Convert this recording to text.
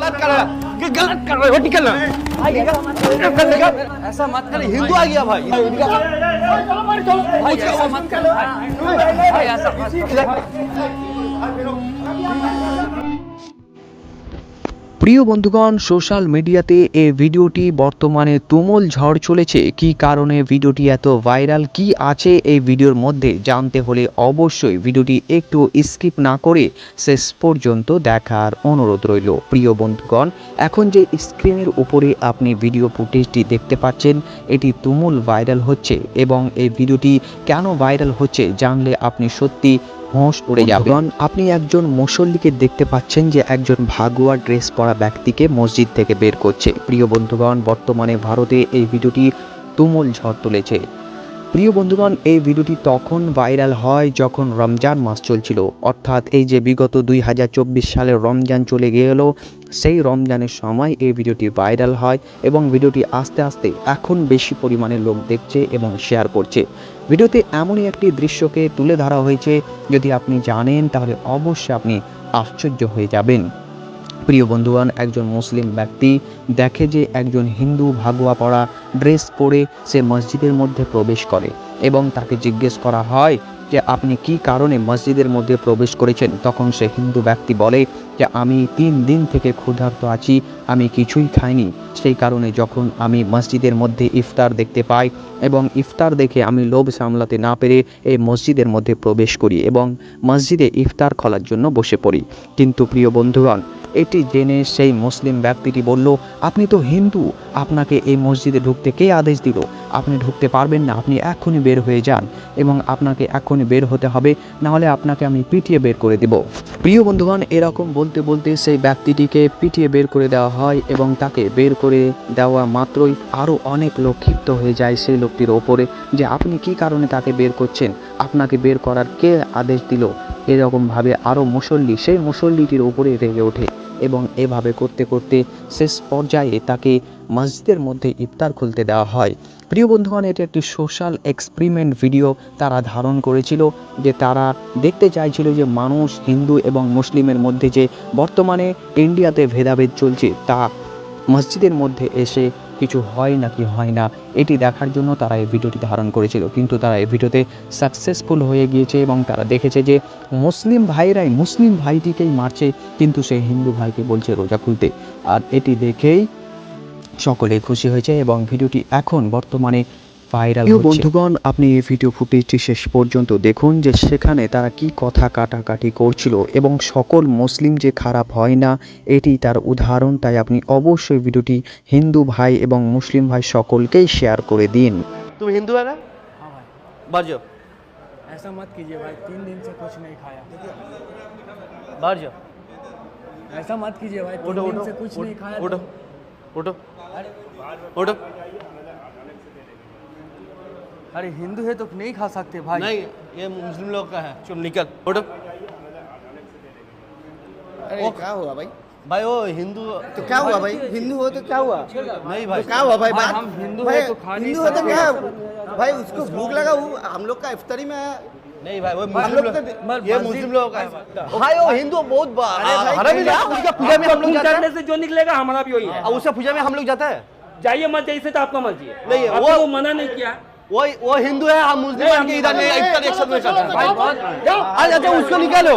गलत कर रहा है गलत कर रहा है वो निकल ना भाई निकल निकल ऐसा मत कर हिंदू आ गया भाई भाई ऐसा मत कर भाई भाई ऐसा मत প্রিয় বন্ধুগণ, সোশ্যাল মিডিয়াতে এই ভিডিওটি বর্তমানে তুমুল ঝড় চলেছে। কি কারণে ভিডিওটি এত ভাইরাল? কি আছে এই ভিডিওর মধ্যে? জানতে হলে অবশ্যই ভিডিওটি একটু স্কিপ না করে শেষ পর্যন্ত দেখার অনুরোধ রইল। প্রিয় বন্ধুগণ, এখন যে স্ক্রিনের উপরে আপনি ভিডিও ফুটেজটি দেখতে পাচ্ছেন, এটি তুমুল ভাইরাল হচ্ছে এবং এই ভিডিওটি কেন ভাইরাল হচ্ছে জানলে আপনি সত্যি হোঁশ উড়ে যাবে। আপনি একজন মুসল্লিকে দেখতে পাচ্ছেন যে একজন ভাগুয়া ড্রেস পরা ব্যক্তিকে মসজিদ থেকে বের করছে। প্রিয় বন্ধুগণ বর্তমানে ভারতে এই ভিডিওটি তুমুল ঝড় তুলেছে। প্রিয় বন্ধুগণ, এই ভিডিওটি তখন ভাইরাল হয় যখন রমজান মাস চলছিল। অর্থাৎ এই যে বিগত দুই সালের রমজান চলে গেল, সেই রমজানের সময় এই ভিডিওটি ভাইরাল হয় এবং ভিডিওটি আস্তে আস্তে এখন বেশি পরিমাণে লোক দেখছে এবং শেয়ার করছে। ভিডিওতে এমনই একটি দৃশ্যকে তুলে ধরা হয়েছে, যদি আপনি জানেন তাহলে অবশ্যই আপনি আশ্চর্য হয়ে যাবেন। প্রিয় বন্ধুবান একজন মুসলিম ব্যক্তি দেখে যে একজন হিন্দু ভাগুয়া পরা ড্রেস পরে সে মসজিদের মধ্যে প্রবেশ করে এবং তাকে জিজ্ঞেস করা হয় যে, আপনি কি কারণে মসজিদের মধ্যে প্রবেশ করেছেন? তখন সে হিন্দু ব্যক্তি বলে যে আমি তিন দিন থেকে ক্ষুধার্ত আছি, আমি কিছুই খাইনি। সেই কারণে যখন আমি মসজিদের মধ্যে ইফতার দেখতে পাই এবং ইফতার দেখে আমি লোভ সামলাতে না পেরে এই মসজিদের মধ্যে প্রবেশ করি এবং মসজিদে ইফতার খোলার জন্য বসে পড়ি। কিন্তু প্রিয় বন্ধুগণ, এটি জেনে সেই মুসলিম ব্যক্তিটি বলল, আপনি তো হিন্দু, আপনাকে এই মসজিদে ঢুকতে কে আদেশ দিল? আপনি ঢুকতে পারবেন না, আপনি এখনই বের হয়ে যান এবং আপনাকে এখনই বের হতে হবে, নাহলে আপনাকে আমি পিটিয়ে বের করে দেব। প্রিয় বন্ধুগণ, এরকম বলতে বলতে সেই ব্যক্তিটিকে পিটিয়ে বের করে দেওয়া হয় এবং তাকে বের করে দেওয়া মাত্রই আরও অনেক লোক ক্ষিপ্ত হয়ে যায় সেই লোকটির ওপরে যে, আপনি কি কারণে তাকে বের করছেন? আপনাকে বের করার কে আদেশ দিল? এরকমভাবে আরও মুসল্লি, সেই মুসল্লিটির ওপরে রেগে ওঠে। এবং এভাবে করতে করতে শেষ পর্যায়ে তাকে মসজিদের মধ্যে ইফতার খুলতে দেওয়া হয়। প্রিয় বন্ধুগণ, এটি একটি সোশ্যাল এক্সপেরিমেন্ট ভিডিও তারা ধারণ করেছিল যে তারা দেখতে চাইছিল যে মানুষ হিন্দু এবং মুসলিমের মধ্যে যে বর্তমানে ইন্ডিয়াতে ভেদাভেদ চলছে, তা মসজিদের মধ্যে এসে কিছু হয় নাকি হয় না, এটি দেখার জন্য তারা এই ভিডিওটি ধারণ করেছিল। কিন্তু তারা এই ভিডিওতে সাকসেসফুল হয়ে গিয়েছে এবং তারা দেখেছে যে মুসলিম ভাইরাই মুসলিম ভাইটিকেই মারছে, কিন্তু সে হিন্দু ভাইকে বলছে রোজা খুলতে। আর এটি দেখেই সকলে খুশি হয়েছে এবং ভিডিওটি এখন বর্তমানে ভাইরাল বন্ধুগণ আপনি এই ভিডিও ফুটেজটি শেষ পর্যন্ত দেখুন যে সেখানে তারা কি কথা কাটাকাটি করছিল এবং সকল মুসলিম যে খারাপ হয় না এটি তার উদাহরণ তাই আপনি অবশ্যই ভিডিওটি হিন্দু ভাই এবং মুসলিম ভাই সকলকেই শেয়ার করে দিন तुम हिंदू है ना हाँ भाई बाहर जाओ ऐसा मत कीजिए भाई तीन दिन से कुछ नहीं खाया बाहर जाओ ऐसा मत कीजिए भाई तीन उठो दिन उठो से कुछ नहीं खाया उठो तो- उठो उठो अरे हिंदू है तो नहीं खा सकते भाई। नहीं ये मुस्लिम लोग का है। चुप निकल। उठो। अरे क्या हुआ भाई? भाई वो हिंदू। तो क्या हुआ भाई? हिंदू हो तो क्या हुआ? नहीं तो भाई। क्या हुआ भाई? बात हम हिंदू हैं तो खा नहीं हिंदू हो तो सकते। क्या भाई उसको भूख लगा वो हम लोग का इफ्तारी में आया। नहीं भाई वो मुस्लिम तो ये मुस्लिम लोग का भाई वो हिंदू बहुत अरे भाई, हरा भी क्या- उनका पूजा में हम लोग करने से जो निकलेगा हमारा भी वही है। और उससे पूजा में हम लोग जाते हैं? जाइए मत जाइए तो आपका मर्ज़ी है। नहीं, वो- वो मना नहीं किया। वो वो हिंदू है हम मुस्लिम हैं इधर इधर एक्शन में चल रहा है अच्छा उसको निकालो